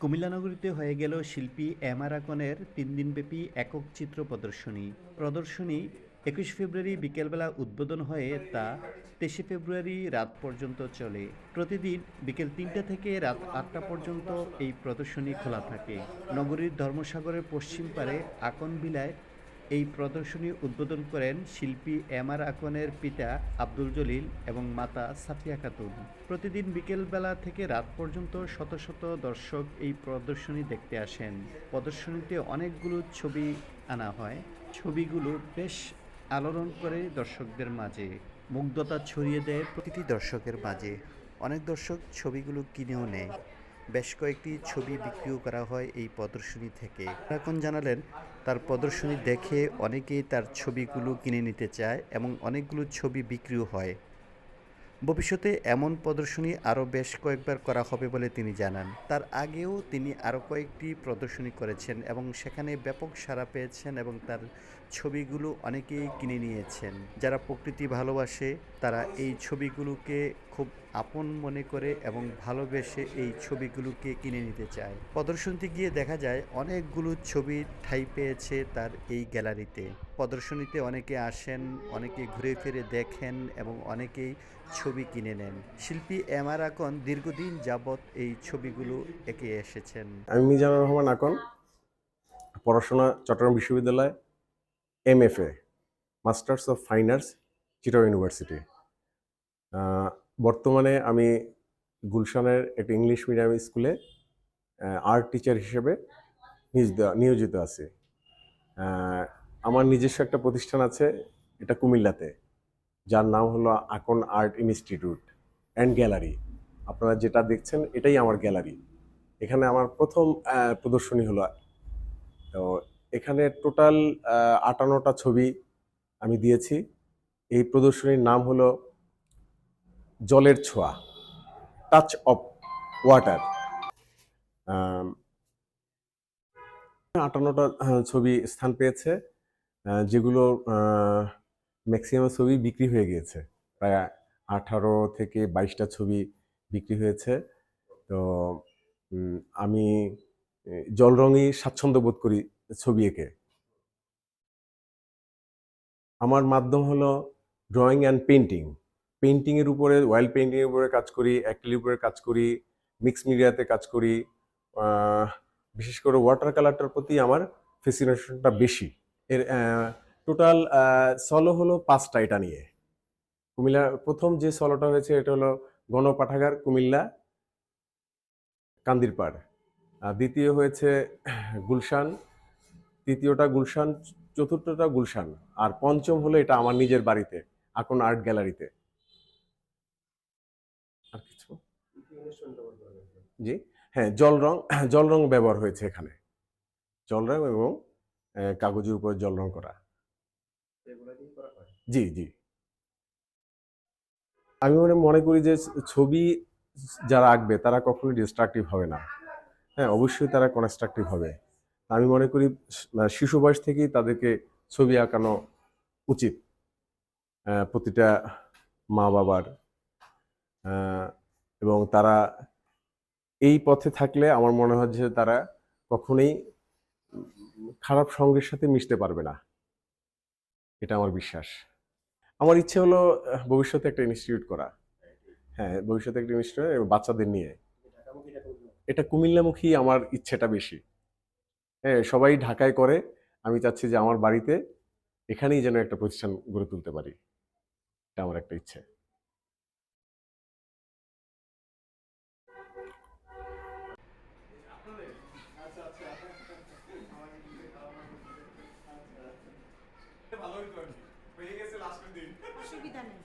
কুমিল্লা নগরীতে হয়ে গেল শিল্পী এম আর আকনের তিন দিনব্যাপী একক চিত্র প্রদর্শনী। প্রদর্শনী একুশ ফেব্রুয়ারি বিকেলবেলা উদ্বোধন হয়ে তা তেইশে ফেব্রুয়ারি রাত পর্যন্ত চলে। প্রতিদিন বিকেল তিনটা থেকে রাত আটটা পর্যন্ত এই প্রদর্শনী খোলা থাকে। নগরীর ধর্মসাগরের পশ্চিম পারে আকন বিলায় এই প্রদর্শনী উদ্বোধন করেন শিল্পী এম আর আকনের পিতা আব্দুল জলিল এবং মাতা সাফিয়া খাতুন। প্রতিদিন বিকেলবেলা থেকে রাত পর্যন্ত শত শত দর্শক এই প্রদর্শনী দেখতে আসেন। প্রদর্শনীতে অনেকগুলো ছবি আনা হয়। ছবিগুলো বেশ আলোড়ন করে দর্শকদের মাঝে। মুগ্ধতা ছড়িয়ে দেয় প্রতিটি দর্শকের মাঝে। অনেক দর্শক ছবিগুলো কিনেও নেয়। বেশ কয়েকটি ছবি বিক্রিও করা হয় এই প্রদর্শনী থেকে। এখন জানালেন তার প্রদর্শনী দেখে অনেকেই তার ছবিগুলো কিনে নিতে চায় এবং অনেকগুলো ছবি বিক্রিও হয়। ভবিষ্যতে এমন প্রদর্শনী আরও বেশ কয়েকবার করা হবে বলে তিনি জানান। তার আগেও তিনি আরও কয়েকটি প্রদর্শনী করেছেন এবং সেখানে ব্যাপক সাড়া পেয়েছেন এবং তার ছবিগুলো অনেকেই কিনে নিয়েছেন। যারা প্রকৃতি ভালোবাসে, তারা এই ছবিগুলোকে খুব আপন মনে করে এবং ভালোবেসে এই ছবিগুলোকে কিনে নিতে চায়। প্রদর্শনীতে গিয়ে দেখা যায়, অনেকগুলো ছবি ঠাই পেয়েছে তার এই গ্যালারিতে। প্রদর্শনীতে অনেকে আসেন, অনেকে ঘুরে ফিরে দেখেন এবং অনেকেই ছবি কিনে নেন। শিল্পী এম আর আকন দীর্ঘদিন যাবৎ এই ছবিগুলো এঁকে এসেছেন। আমি মিজানুর রহমান আকন, পড়াশোনা চট্টগ্রাম বিশ্ববিদ্যালয়, M F A, masters of fine arts cheater university. বর্তমানে আমি গুলশানের একটা ইংলিশ মিডিয়াম স্কুলে আর্ট টিচার হিসেবে নিয়োজিত নিয়োজিত আছি। আমার নিজস্ব একটা প্রতিষ্ঠান আছে, এটা কুমিল্লাতে। যার নাম হলো Akon art institute and gallery আপনারা যেটা দেখছেন, এটাই আমার গ্যালারি এখানে আমার প্রথম প্রদর্শনী হলো। তো এখানে টোটাল আটান্নটা ছবি আমি দিয়েছি। এই প্রদর্শনীর নাম হলো জলের ছোঁয়া টাচ অফ ওয়াটার আটান্নটা ছবি স্থান পেয়েছে যেগুলো ম্যাক্সিমাম ছবি বিক্রি হয়ে গিয়েছে। প্রায় আঠারো থেকে বাইশটা ছবি বিক্রি হয়েছে। তো আমি জল রঙই স্বাচ্ছন্দ্য বোধ করি ছবি এঁকে। আমার মাধ্যম হলো ড্রয়িং অ্যান্ড পেন্টিং পেন্টিংয়ের উপরে ওয়াইল্ড পেন্টিংয়ের উপরে কাজ করি অ্যাক্রিলির উপরে কাজ করি মিক্স মিডিয়াতে কাজ করি বিশেষ করে ওয়াটার কালারটার প্রতি আমার ফেসিনেশনটা বেশি। এর টোটাল সলো হলো পাঁচটা এটা নিয়ে। কুমিল্লা, প্রথম যে সলোটা হয়েছে এটা হলো গণপাঠাগার, কুমিল্লা, কান্দিরপাড়। দ্বিতীয় হয়েছে গুলশান, তৃতীয়টা গুলশান, চতুর্থটা গুলশান। আর পঞ্চম হলো এটা আমার নিজের বাড়িতে এখন আর্ট গ্যালারিতে আর কিছু জি। হ্যাঁ জল রং জল রং ব্যবহার হয়েছে এখানে। জল রং এবং কাগজের উপর জল রং করা। জি জি। আমি মনে মনে করি যে ছবি যারা আঁকবে তারা কখনোই ডিস্ট্রাকটিভ হবে না। হ্যাঁ অবশ্যই তারা কনস্ট্রাকটিভ হবে। আমি মনে করি শিশু বয়স থেকেই তাদেরকে ছবি আঁকানো উচিত। প্রতিটা মা বাবার এবং তারা এই পথে থাকলে আমার মনে হয় যে তারা কখনোই খারাপ সঙ্গের সাথে মিশতে পারবে না। এটা আমার বিশ্বাস। আমার ইচ্ছে হলো ভবিষ্যতে একটা ইনস্টিটিউট করা। হ্যাঁ ভবিষ্যতে একটা ইনস্টিটিউট বাচ্চাদের নিয়ে। এটা কুমিল্লামুখী আমার ইচ্ছেটা বেশি। হ্যাঁ সবাই ঢাকায় করে, আমি চাচ্ছি যে আমার বাড়িতে এখানেই যেন একটা প্রতিষ্ঠান গড়ে তুলতে পারি। এটা আমার একটা ইচ্ছে। অসুবিধা নেই।